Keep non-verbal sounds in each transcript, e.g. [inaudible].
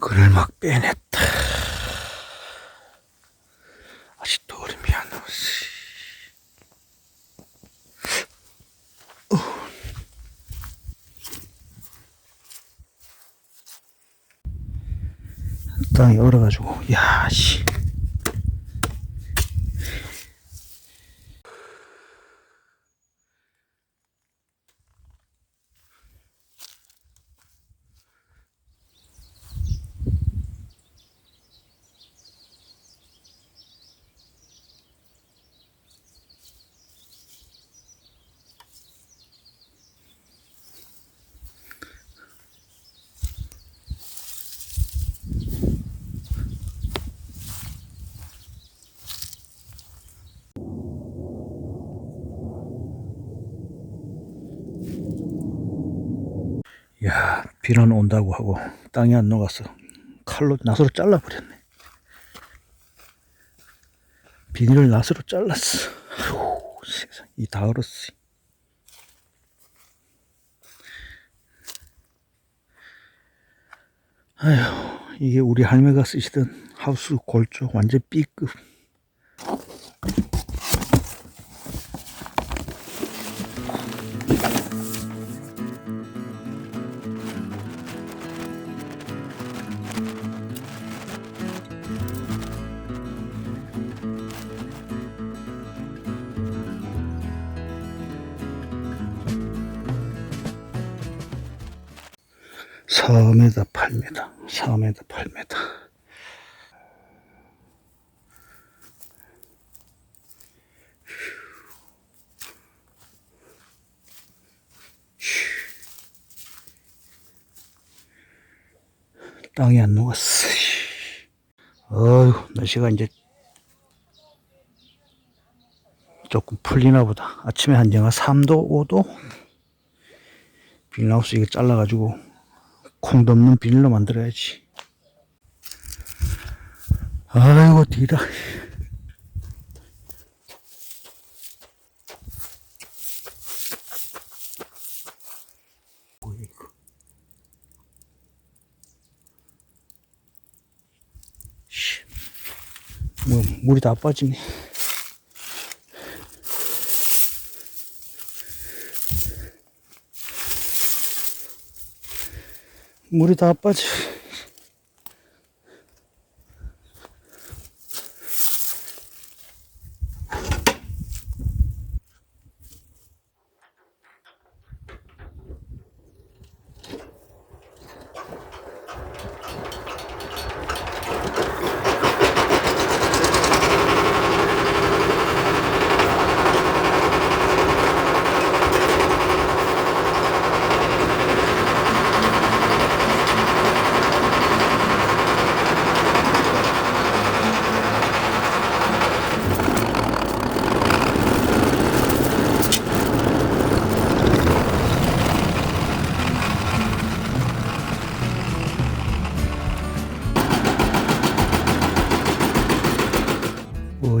그를 막 빼냈다. 아직도 얼음이 안 녹았어. 땅이 얼어가지고, 야, 씨. 야, 비는 온다고 하고 땅이 안 녹았어. 칼로 낫으로 잘라버렸네. 비닐을 낫으로 잘랐어. 아이고, 세상, 이다 얼었어. 아휴, 이게 우리 할매가 쓰시던 하우스 골조 완전 B급. 사메다 8m, 4m, 8m. 땅이 안 녹았어. 어휴, 날씨가 이제 조금 풀리나 보다. 아침에 한 영하 3도, 5도? 비닐하우스 이거 잘라가지고 콩 덮는 비닐로 만들어야지. 아이고. 씨. 뭐, 물이 다 빠지네. 물이 다 빠져.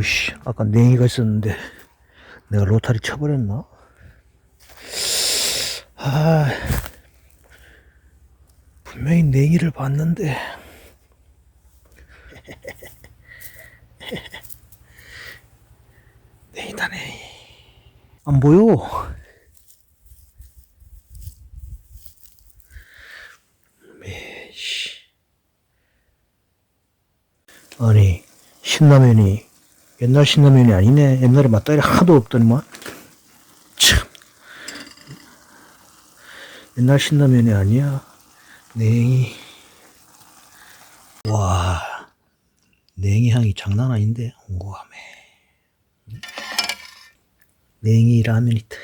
오씨, 아까 냉이가 있었는데 내가 로타리 쳐버렸나? 아, 분명히 냉이를 봤는데. [laughs] 냉이다, 냉이. 안 보여. 아니, 신라면이 옛날 신라면이 아니네. 옛날에 맛다리 하나도 없더니만. 참. 옛날 신라면이 아니야. 냉이. 와. 냉이 향이 장난 아닌데. 온고함에. 냉이 라면이 터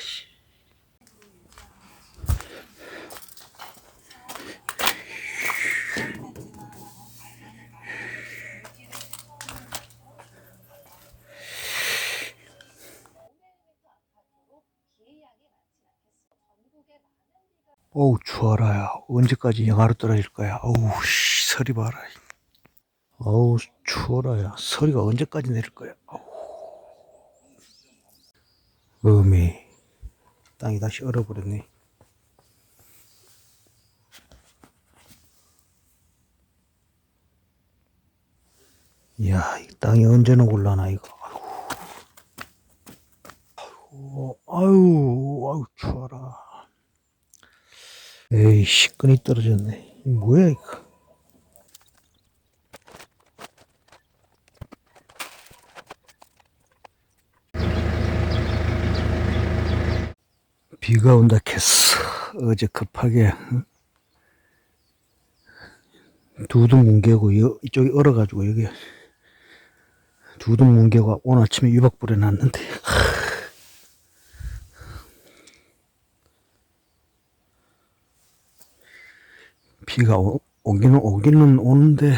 어우, 추워라야. 언제까지 영하로 떨어질 거야. 어우, 씨, 서리 봐라. 어우, 추워라야. 서리가 언제까지 내릴 거야. 어우. 음이. 땅이 다시 얼어버렸네. 이야, 이 땅이 언제 녹을라나, 이거. 아이고, 아유, 아유, 추워라. 에이, 시끈이 떨어졌네. 이 뭐야, 이거. 비가 온다 했어. 어제 급하게 응? 두둥 뭉개고 여- 이쪽이 얼어가지고 여기 두둥 뭉개고 오늘 아침에 유박 뿌려놨는데 비가 오, 오기는 오기는 오는데